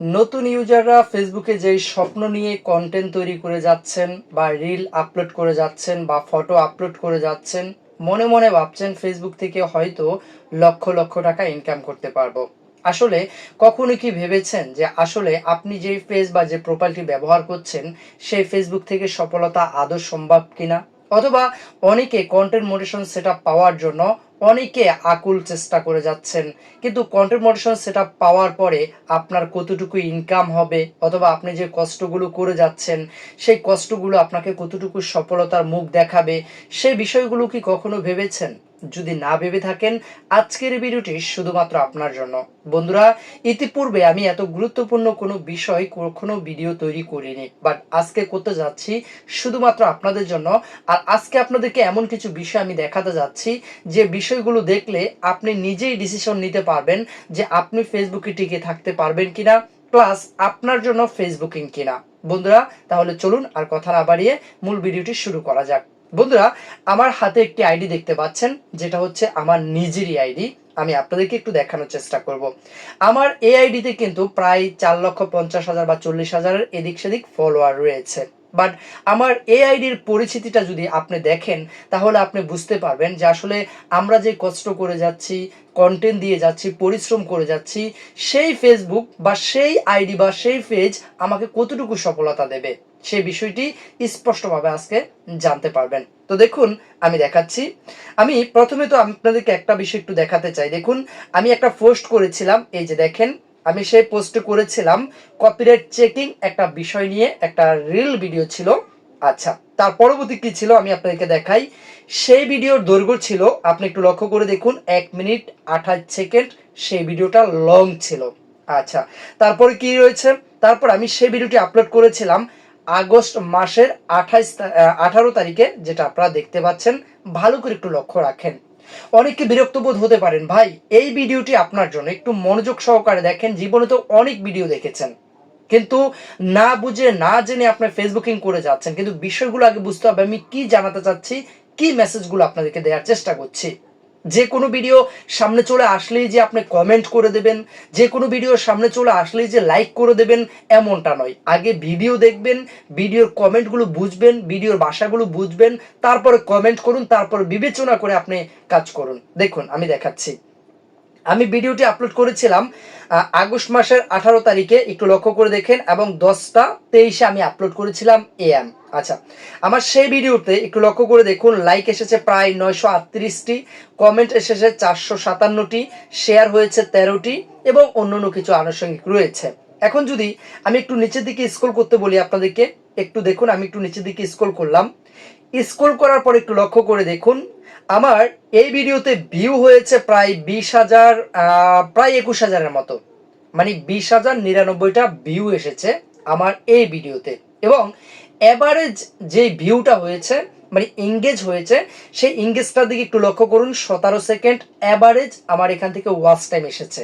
নতুন ইউজাররা ফেসবুকে যেই স্বপ্ন নিয়ে কন্টেন্ট তৈরি করে যাচ্ছেন বা রিল আপলোড করে যাচ্ছেন বা ফটো আপলোড করে যাচ্ছেন, মনে মনে ভাবছেন ফেসবুক থেকে হয়তো লক্ষ লক্ষ টাকা ইনকাম করতে পারব। আসলে কখনো কি ভেবেছেন যে আসলে আপনি যে পেজ বা যে প্রোফাইলটি ব্যবহার করছেন, সেই ফেসবুক থেকে সফলতা আদৌ সম্ভব কিনা? অথবা অনেকে কন্টেন্ট মোটিভেশন সেট পাওয়ার জন্য অনেকে আকুল চেষ্টা করে যাচ্ছেন, কিন্তু কন্টেন্ট মোটিভেশন সেট পাওয়ার পরে আপনার কতটুকু ইনকাম হবে অথবা আপনি যে কষ্টগুলো করে যাচ্ছেন, সেই কষ্টগুলো আপনাকে কতটুকু সফলতার মুখ দেখাবে সেই বিষয়গুলো কি কখনো ভেবেছেন? যদি না ভেবে থাকেন, আজকের ভিডিওটি শুধুমাত্র আপনার জন্য। বন্ধুরা, ইতিপূর্বে আমি এত গুরুত্বপূর্ণ কোনো বিষয় কখনো ভিডিও তৈরি করিনি বাট আজকে করতে যাচ্ছি শুধুমাত্র আপনাদের জন্য, আর আজকে আপনাদেরকে এমন কিছু বিষয় আমি দেখাতে যাচ্ছি, যে বিষয়গুলো দেখলে আপনি নিজেই ডিসিশন নিতে পারবেন যে আপনি ফেসবুকে টিকে থাকতে পারবেন কিনা প্লাস আপনার জন্য ফেসবুকিং কিনা। বন্ধুরা, তাহলে চলুন আর কথা না বাড়িয়ে মূল ভিডিওটি শুরু করা যাক। বন্ধুরা, আমার হাতে একটি আইডি দেখতে পাচ্ছেন, যেটা হচ্ছে আমার নিজেরই আইডি। আমি আপনাদেরকে একটু দেখানোর চেষ্টা করব। আমার এই আইডিতে কিন্তু প্রায় চার লক্ষ পঞ্চাশ হাজার বা চল্লিশ হাজারের এদিক সেদিক ফলোয়ার রয়েছে। বাট আমার এই আইডির পরিচিতিটা যদি আপনি দেখেন, তাহলে আপনি বুঝতে পারবেন যে আসলে আমরা যে কষ্ট করে যাচ্ছি কন্টেন্ট দিয়ে যাচ্ছি, পরিশ্রম করে যাচ্ছি, সেই ফেসবুক বা সেই আইডি বা সেই পেজ আমাকে কতটুকু সফলতা দেবে। সেই বিষয়টি স্পষ্টভাবে আজকে জানতে পারবেন। তো দেখুন, আমি দেখাচ্ছি। আমি প্রথমে তো আপনাদেরকে একটা বিষয় একটু দেখাতে চাই। দেখুন, আমি একটা পোস্ট করেছিলাম। এই যে দেখেন, আমি সেই পোস্টে করেছিলাম কপিরাইট চেকিং একটা বিষয় নিয়ে একটা রিল ভিডিও ছিল। আচ্ছা তার পরবর্তী কি ছিল আমি আপনাদেরকে দেখাই। সেই ভিডিওর দৈর্ঘ্য ছিল, আপনি একটু লক্ষ্য করে দেখুন, এক মিনিট আঠাশ সেকেন্ড সেই ভিডিওটা লং ছিল। আচ্ছা তারপরে কি রয়েছে? তারপর আমি সেই ভিডিওটি আপলোড করেছিলাম। আগস্ট মাসের আঠাইশ আঠারো তারিখে যেটা আপনারা দেখতে পাচ্ছেন, ভালো করে একটু লক্ষ্য রাখেন। অনেকে বিরক্ত বোধ হতে পারেন, ভাই, এই ভিডিওটি আপনার জন্য একটু মনোযোগ সহকারে দেখেন, জীবনে তো অনেক ভিডিও দেখেছেন। কিন্তু না বুঝে, না জেনে আপনার ফেসবুকিং করে যাচ্ছেন, কিন্তু বিষয়গুলো আগে বুঝতে হবে, আমি কি জানাতে চাচ্ছি, কি মেসেজগুলো আপনাদেরকে দেওয়ার চেষ্টা করছি। যে কোনো ভিডিও সামনে চলে আসলেই যে আপনি কমেন্ট করে দেবেন, যে কোনো ভিডিও সামনে চলে আসলেই যে লাইক করে দেবেন, এমনটা নয়। আগে ভিডিও দেখবেন ভিডিওর কমেন্টগুলো বুঝবেন ভিডিওর ভাষাগুলো বুঝবেন, তারপরে কমেন্ট করুন, তারপর বিবেচনা করে আপনি কাজ করুন। দেখুন, আমি দেখাচ্ছি। আমি ভিডিওটি আপলোড করেছিলাম আগস্ট মাসের আঠারো তারিখে, একটু লক্ষ্য করে দেখেন, এবং দশটা তেইশে আমি আপলোড করেছিলাম এএম আচ্ছা আমার সেই ভিডিওতে একটু লক্ষ্য করে দেখুন লাইক এসেছে প্রায় নয়শো আটত্রিশটি কমেন্ট এসেছে চারশো সাতান্নটি শেয়ার হয়েছে তেরোটি, এবং অন্যান্য কিছু আনুষঙ্গিক রয়েছে। এখন যদি আমি একটু নিচের দিকে স্ক্রল করতে বলি আপনাদেরকে একটু দেখুন, আমি একটু নিচের দিকে স্ক্রল করলাম। স্ক্রল করার পর একটু লক্ষ্য করে দেখুন, আমার এই ভিডিওতে ভিউ হয়েছে প্রায় বিশ হাজার প্রায় একুশ হাজারের মতো। মানে বিশ হাজার নিরানব্বইটা ভিউ এসেছে আমার এই ভিডিওতে। এবং অ্যাভারেজ যে ভিউটা হয়েছে মানে এঙ্গেজ হয়েছে, সেই এঙ্গেজটার দিকে একটু লক্ষ্য করুন, সতেরো সেকেন্ড অ্যাভারেজ আমার এখান থেকে ওয়াচ টাইম এসেছে।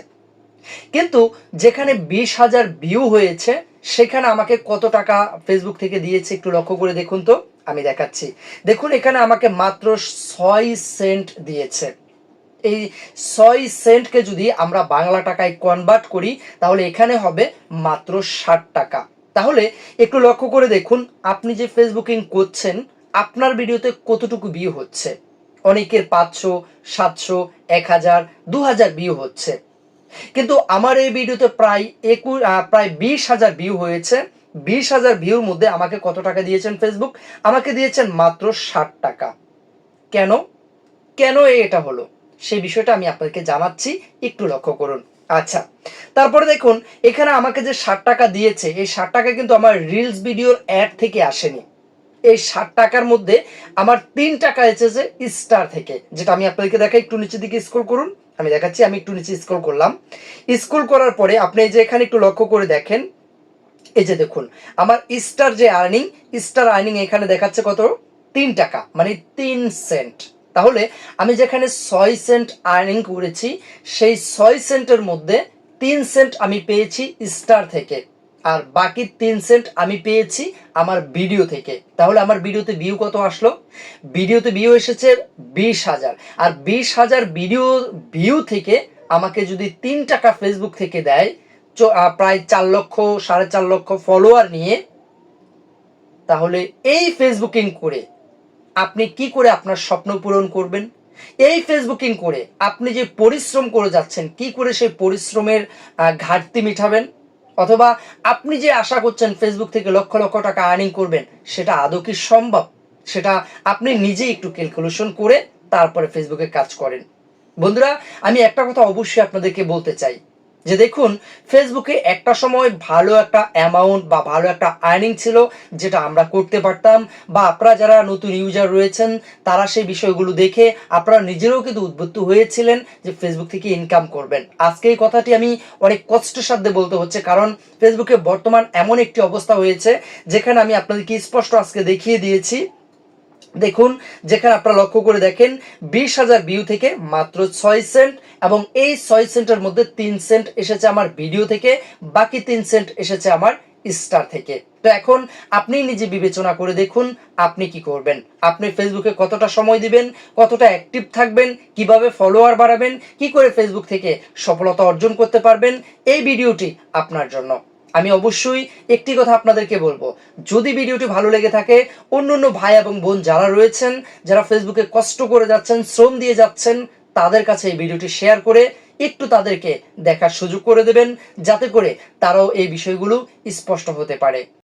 কিন্তু যেখানে বিশ হাজার ভিউ হয়েছে, সেখানে আমাকে কত টাকা ফেসবুক থেকে দিয়েছে একটু লক্ষ্য করে দেখুন তো। আমি দেখাচ্ছি। দেখুন, এখানে আমাকে মাত্র ছয় সেন্ট দিয়েছে। এই ছয় সেন্টকে যদি আমরা বাংলা টাকায় কনভার্ট করি, তাহলে এখানে হবে মাত্র ষাট টাকা। তাহলে একটু লক্ষ্য করে দেখুন, আপনি যে ফেসবুকিং করছেন, আপনার ভিডিওতে কতটুকু ভিউ হচ্ছে? অনেকের পাঁচশো, সাতশো, এক হাজার, দু হাজার ভিউ হচ্ছে। কিন্তু আমার এই ভিডিওতে প্রায় একু আহ, প্রায় বিশ হাজার ভিউ হয়েছে। বিশ হাজার ভিউর মধ্যে আমাকে কত টাকা দিয়েছেন ফেসবুক আমাকে দিয়েছেন মাত্র ষাট টাকা। কেন? কেন এটা হলো? সেই বিষয়টা আমি আপনাদেরকে জানাচ্ছি। একটু লক্ষ্য করুন। আচ্ছা তারপরে দেখুন এখানে আমাকে যে ষাট টাকা দিয়েছে এই ষাট টাকা কিন্তু আমার রিলস ভিডিওর অ্যাড থেকে আসেনি। এই ষাট টাকার মধ্যে আমার তিন টাকা এসেছে স্টার থেকে যেটা আমি আপনাদেরকে দেখাই। একটু নিচের দিকে স্ক্রল করুন। আমি দেখাচ্ছি, আমি একটু নিচে স্ক্রল করলাম। স্ক্রল করার পরে আপনি যে এখানে একটু লক্ষ্য করে দেখেন, এই যে দেখুন, আমার স্টার যে আর্নিং স্টার আর্নিং এখানে দেখাচ্ছে কত? তিন টাকা মানে তিন সেন্ট তাহলে আমি যেখানে ছয় সেন্ট আর্নিং করেছি, সেই ছয় সেন্টের মধ্যে তিন সেন্ট আমি পেয়েছি স্টার থেকে। আর বাকি তিন সেন্ট আমি পেয়েছি আমার ভিডিও থেকে। তাহলে আমার ভিডিওতে ভিউ কত আসলো? ভিডিওতে ভিউ এসেছে বিশ হাজার। আর বিশ হাজার ভিডিও ভিউ থেকে আমাকে যদি তিন টাকা ফেসবুক থেকে দেয় প্রায় চার লক্ষ, সাড়ে চার লক্ষ ফলোয়ার নিয়ে, তাহলে এই ফেসবুকিং করে আপনি কি করে আপনার স্বপ্ন পূরণ করবেন? এই ফেসবুকিং করে আপনি যে পরিশ্রম করে যাচ্ছেন, কি করে সেই পরিশ্রমের ঘাটতি মিটাবেন? অথবা আপনি যে আশা করছেন ফেসবুক থেকে লক্ষ লক্ষ টাকা আর্নিং করবেন, সেটা আদৌ কি সম্ভব? সেটা আপনি নিজেই একটু ক্যালকুলেশন করে তারপরে ফেসবুকে কাজ করেন। বন্ধুরা, আমি একটা কথা অবশ্যই আপনাদেরকে বলতে চাই। যে দেখুন ফেসবুকে একটা সময় ভালো একটা অ্যামাউন্ট বা ভালো একটা আর্নিং ছিল যেটা আমরা করতে পারতাম, বা আপনারা যারা নতুন ইউজার রয়েছেন, তারা সেই বিষয়গুলো দেখে আপনারা নিজেরাও কিন্তু উদ্বুদ্ধ হয়েছিলেন যে ফেসবুক থেকে ইনকাম করবেন। আজকে এই কথাটি আমি অনেক কষ্টের সাথে বলতে হচ্ছে, কারণ ফেসবুকে বর্তমান এমন একটি অবস্থা হয়েছে, যেখানে আমি আপনাদেরকে স্পষ্ট আজকে দেখিয়ে দিয়েছি। দেখুন, যেখানে আপনারা লক্ষ্য করে দেখেন, বিশ হাজার ভিউ থেকে মাত্র ছয় সেন্ট এবং এই ছয় সেন্টের মধ্যে তিন সেন্ট এসেছে আমার ভিডিও থেকে, বাকি তিন সেন্ট এসেছে আমার স্টার থেকে। তো এখন আপনি নিজে বিবেচনা করে দেখুন, আপনি কি করবেন? আপনি ফেসবুকে কতটা সময় দিবেন, কতটা অ্যাক্টিভ থাকবেন, কীভাবে ফলোয়ার বাড়াবেন, কি করে ফেসবুক থেকে সফলতা অর্জন করতে পারবেন, এই ভিডিওটি আপনার জন্য। আমি অবশ্যই একটি কথা আপনাদেরকে বলব। যদি ভিডিওটি ভালো লেগে থাকে, অন্য অন্য ভাই এবং বোন যারা রয়েছেন, যারা ফেসবুকে কষ্ট করে যাচ্ছেন, শ্রম দিয়ে যাচ্ছেন, তাদের কাছে এই ভিডিওটি শেয়ার করে একটু তাদেরকে দেখার সুযোগ করে দেবেন, যাতে করে তারাও এই বিষয়গুলো স্পষ্ট হতে পারে।